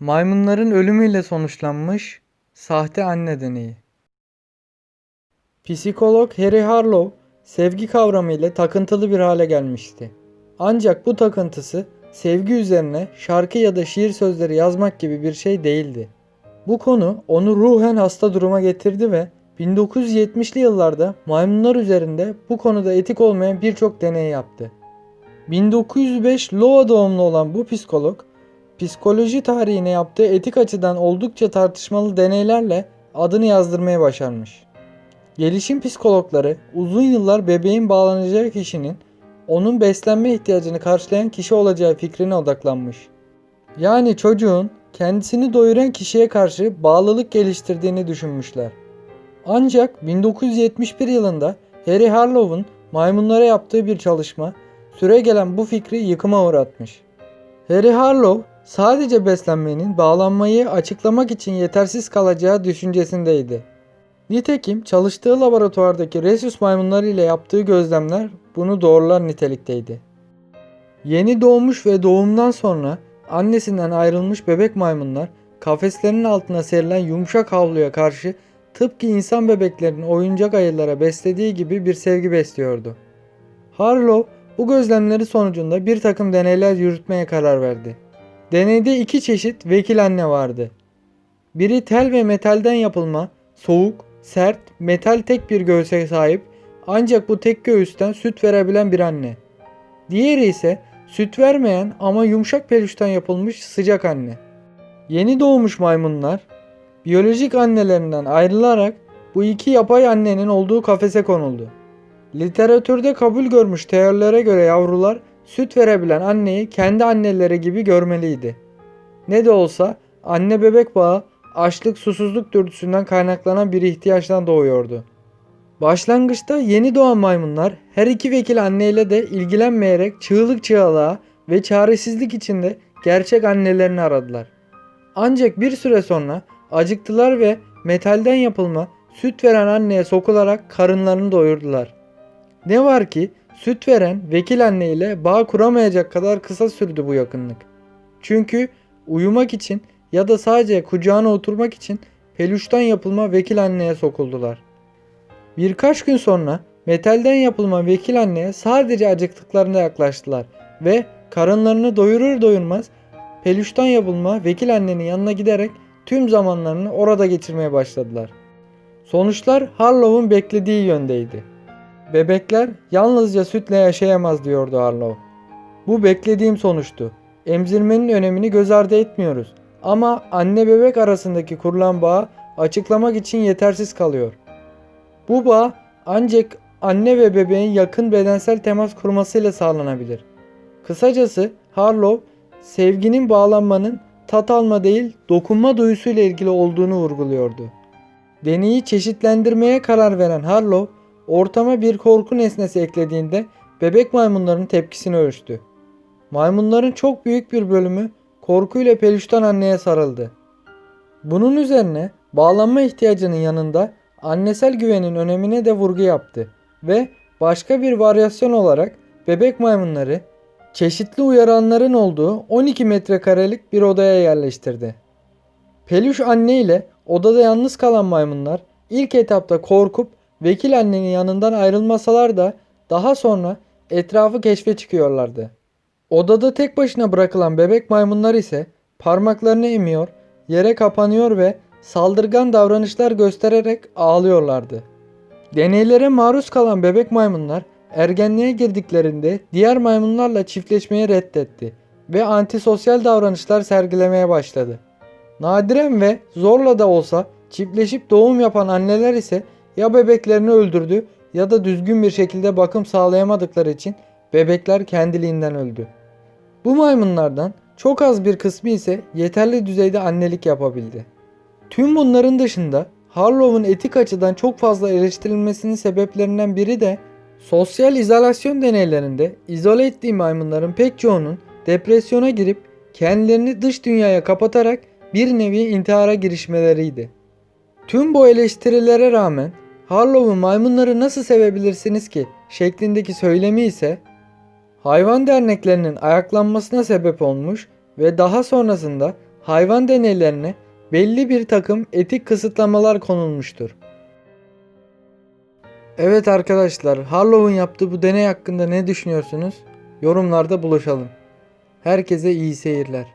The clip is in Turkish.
Maymunların ölümüyle sonuçlanmış sahte anne deneyi. Psikolog Harry Harlow sevgi kavramı ile takıntılı bir hale gelmişti. Ancak bu takıntısı sevgi üzerine şarkı ya da şiir sözleri yazmak gibi bir şey değildi. Bu konu onu ruhen hasta duruma getirdi ve 1970'li yıllarda maymunlar üzerinde bu konuda etik olmayan birçok deney yaptı. 1905 Iowa doğumlu olan bu psikolog, psikoloji tarihine yaptığı etik açıdan oldukça tartışmalı deneylerle adını yazdırmaya başarmış. Gelişim psikologları uzun yıllar bebeğin bağlanacağı kişinin onun beslenme ihtiyacını karşılayan kişi olacağı fikrine odaklanmış. Yani çocuğun kendisini doyuran kişiye karşı bağlılık geliştirdiğini düşünmüşler. Ancak 1971 yılında Harry Harlow'un maymunlara yaptığı bir çalışma süre gelen bu fikri yıkıma uğratmış. Harry Harlow sadece beslenmenin bağlanmayı açıklamak için yetersiz kalacağı düşüncesindeydi. Nitekim çalıştığı laboratuvardaki rhesus maymunları ile yaptığı gözlemler bunu doğrular nitelikteydi. Yeni doğmuş ve doğumdan sonra annesinden ayrılmış bebek maymunlar kafeslerinin altına serilen yumuşak havluya karşı tıpkı insan bebeklerinin oyuncak ayılara beslediği gibi bir sevgi besliyordu. Harlow bu gözlemleri sonucunda bir takım deneyler yürütmeye karar verdi. Deneyde iki çeşit vekil anne vardı. Biri tel ve metalden yapılma, soğuk, sert, metal tek bir göğüse sahip ancak bu tek göğüsten süt verebilen bir anne. Diğeri ise süt vermeyen ama yumuşak peluştan yapılmış sıcak anne. Yeni doğmuş maymunlar biyolojik annelerinden ayrılarak bu iki yapay annenin olduğu kafese konuldu. Literatürde kabul görmüş teorilere göre yavrular süt verebilen anneyi kendi anneleri gibi görmeliydi. Ne de olsa anne bebek bağı açlık susuzluk dürtüsünden kaynaklanan bir ihtiyaçtan doğuyordu. Başlangıçta yeni doğan maymunlar her iki vekil anneyle de ilgilenmeyerek çığlık çığlığa ve çaresizlik içinde gerçek annelerini aradılar. Ancak bir süre sonra acıktılar ve metalden yapılma süt veren anneye sokularak karınlarını doyurdular. Ne var ki süt veren vekil anne ile bağ kuramayacak kadar kısa sürdü bu yakınlık. Çünkü uyumak için ya da sadece kucağına oturmak için peluştan yapılma vekil anneye sokuldular. Birkaç gün sonra metalden yapılma vekil anneye sadece acıktıklarında yaklaştılar ve karınlarını doyurur doyurmaz peluştan yapılma vekil annenin yanına giderek tüm zamanlarını orada geçirmeye başladılar. Sonuçlar Harlow'un beklediği yöndeydi. Bebekler yalnızca sütle yaşayamaz diyordu Harlow. Bu beklediğim sonuçtu. Emzirmenin önemini göz ardı etmiyoruz. Ama anne bebek arasındaki kurulan bağ açıklamak için yetersiz kalıyor. Bu bağ ancak anne ve bebeğin yakın bedensel temas kurmasıyla sağlanabilir. Kısacası Harlow sevginin bağlanmanın tat alma değil dokunma duyusuyla ilgili olduğunu vurguluyordu. Deneyi çeşitlendirmeye karar veren Harlow ortama bir korku nesnesi eklediğinde bebek maymunların tepkisini ölçtü. Maymunların çok büyük bir bölümü korkuyla peluştan anneye sarıldı. Bunun üzerine bağlanma ihtiyacının yanında annesel güvenin önemine de vurgu yaptı ve başka bir varyasyon olarak bebek maymunları çeşitli uyaranların olduğu 12 metrekarelik bir odaya yerleştirdi. Peluş anne ile odada yalnız kalan maymunlar ilk etapta korkup vekil annenin yanından ayrılmasalar da daha sonra etrafı keşfe çıkıyorlardı. Odada tek başına bırakılan bebek maymunlar ise parmaklarını emiyor, yere kapanıyor ve saldırgan davranışlar göstererek ağlıyorlardı. Deneylere maruz kalan bebek maymunlar ergenliğe girdiklerinde diğer maymunlarla çiftleşmeyi reddetti ve antisosyal davranışlar sergilemeye başladı. Nadiren ve zorla da olsa çiftleşip doğum yapan anneler ise ya bebeklerini öldürdü ya da düzgün bir şekilde bakım sağlayamadıkları için bebekler kendiliğinden öldü. Bu maymunlardan çok az bir kısmı ise yeterli düzeyde annelik yapabildi. Tüm bunların dışında Harlow'un etik açıdan çok fazla eleştirilmesinin sebeplerinden biri de sosyal izolasyon deneylerinde izole ettiği maymunların pek çoğunun depresyona girip kendilerini dış dünyaya kapatarak bir nevi intihara girişmeleriydi. Tüm bu eleştirilere rağmen Harlow'un maymunları nasıl sevebilirsiniz ki şeklindeki söylemi ise hayvan derneklerinin ayaklanmasına sebep olmuş ve daha sonrasında hayvan deneylerine belli bir takım etik kısıtlamalar konulmuştur. Evet arkadaşlar, Harlow'un yaptığı bu deney hakkında ne düşünüyorsunuz? Yorumlarda buluşalım. Herkese iyi seyirler.